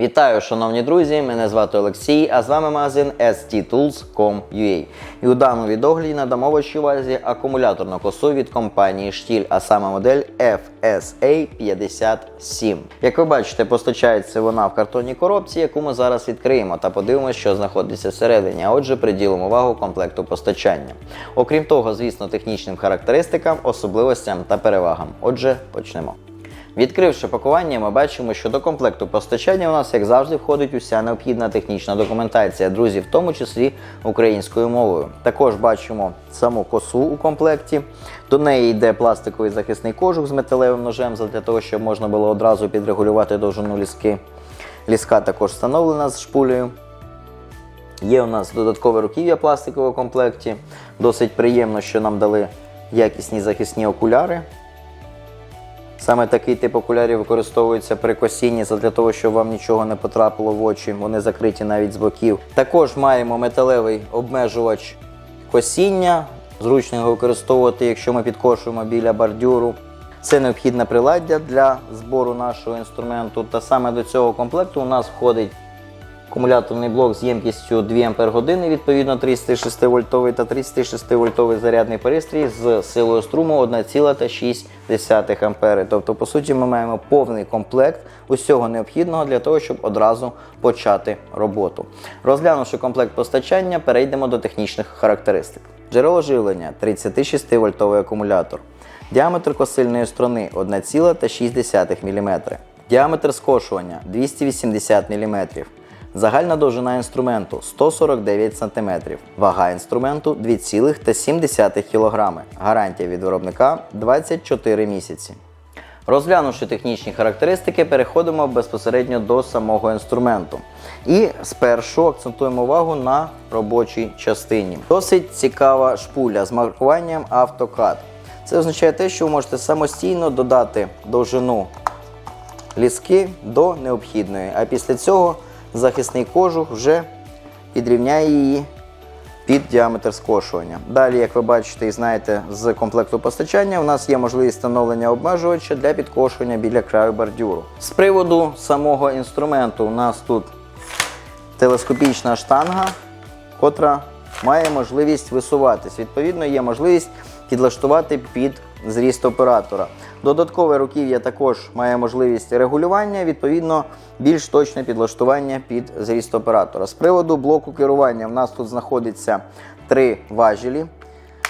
Вітаю, шановні друзі! Мене звати Олексій, а з вами магазин sttools.com.ua. І у даному відогляді надамо вашій увазі акумуляторну косу від компанії Штіль, а саме модель FSA 57. Як ви бачите, постачається вона в картонній коробці, яку ми зараз відкриємо та подивимося, що знаходиться всередині. А отже, приділимо увагу комплекту постачання. Окрім того, звісно, технічним характеристикам, особливостям та перевагам. Отже, почнемо. Відкривши пакування, ми бачимо, що до комплекту постачання у нас, як завжди, входить уся необхідна технічна документація, друзі, в тому числі українською мовою. Також бачимо саму косу у комплекті. До неї йде пластиковий захисний кожух з металевим ножем, для того, щоб можна було одразу підрегулювати довжину ліски. Ліска також встановлена з шпулею. Є у нас додаткове руків'я пластикове у комплекті. Досить приємно, що нам дали якісні захисні окуляри. Саме такий тип окулярів використовується при косінні для того, щоб вам нічого не потрапило в очі. Вони закриті навіть з боків. Також маємо металевий обмежувач косіння. Зручно його використовувати, якщо ми підкошуємо біля бордюру. Це необхідне приладдя для збору нашого інструменту. Та саме до цього комплекту у нас входить акумуляторний блок з ємкістю 2 Ампер відповідно 36 вольтовий та 36 вольтовий зарядний пристрій з силою струму 1,6 ампери. Тобто, по суті, ми маємо повний комплект усього необхідного для того, щоб одразу почати роботу. Розглянувши комплект постачання, перейдемо до технічних характеристик. Джерело живлення 36 вольтовий акумулятор. Діаметр косильної струни 1,6 мм. Діаметр скошування 280 мм. Загальна довжина інструменту 149 см. Вага інструменту 2,7 кг. Гарантія від виробника 24 місяці. Розглянувши технічні характеристики, переходимо безпосередньо до самого інструменту. І спершу акцентуємо увагу на робочій частині. Досить цікава шпуля з маркуванням AutoCAD. Це означає те, що ви можете самостійно додати довжину ліски до необхідної, а після цього захисний кожух вже підрівняє її під діаметр скошування. Далі, як ви бачите і знаєте, з комплекту постачання у нас є можливість встановлення обмежувача для підкошування біля краю бордюру. З приводу самого інструменту у нас тут телескопічна штанга, котра має можливість висуватись. Відповідно, є можливість підлаштувати під зріст оператора. Додаткове руків'я також має можливість регулювання, відповідно, більш точне підлаштування під зріст оператора. З приводу блоку керування, в нас тут знаходиться три важелі.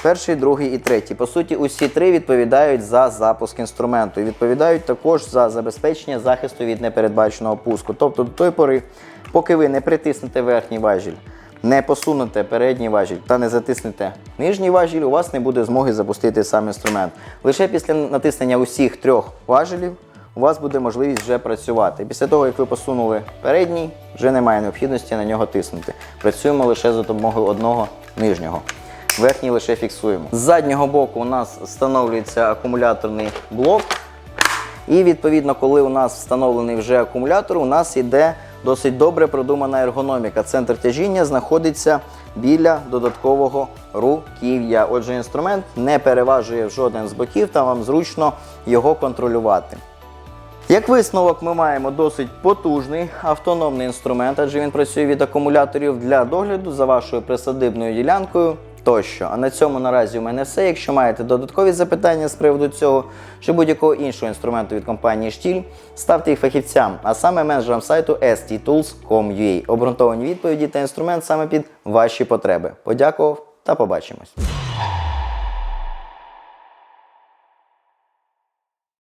Перший, другий і третій. По суті, усі три відповідають за запуск інструменту і відповідають також за забезпечення захисту від непередбаченого пуску. Тобто до той пори, поки ви не притиснете верхній важіль, не посунете передній важіль та не затиснете нижній важіль, у вас не буде змоги запустити сам інструмент. Лише після натиснення усіх трьох важелів у вас буде можливість вже працювати. Після того, як ви посунули передній, вже немає необхідності на нього тиснути. Працюємо лише за допомогою одного нижнього. Верхній лише фіксуємо. З заднього боку у нас встановлюється акумуляторний блок. І відповідно, коли у нас встановлений вже акумулятор, у нас йде досить добре продумана ергономіка. Центр тяжіння знаходиться біля додаткового руків'я. Отже, інструмент не переважує жоден з боків, та вам зручно його контролювати. Як висновок, ми маємо досить потужний автономний інструмент, адже він працює від акумуляторів для догляду за вашою присадибною ділянкою тощо. А на цьому наразі у мене все. Якщо маєте додаткові запитання з приводу цього чи будь-якого іншого інструменту від компанії Штіль, ставте їх фахівцям, а саме менеджерам сайту sttools.com.ua. Обґрунтовані відповіді та інструмент саме під ваші потреби. Подякував та побачимось.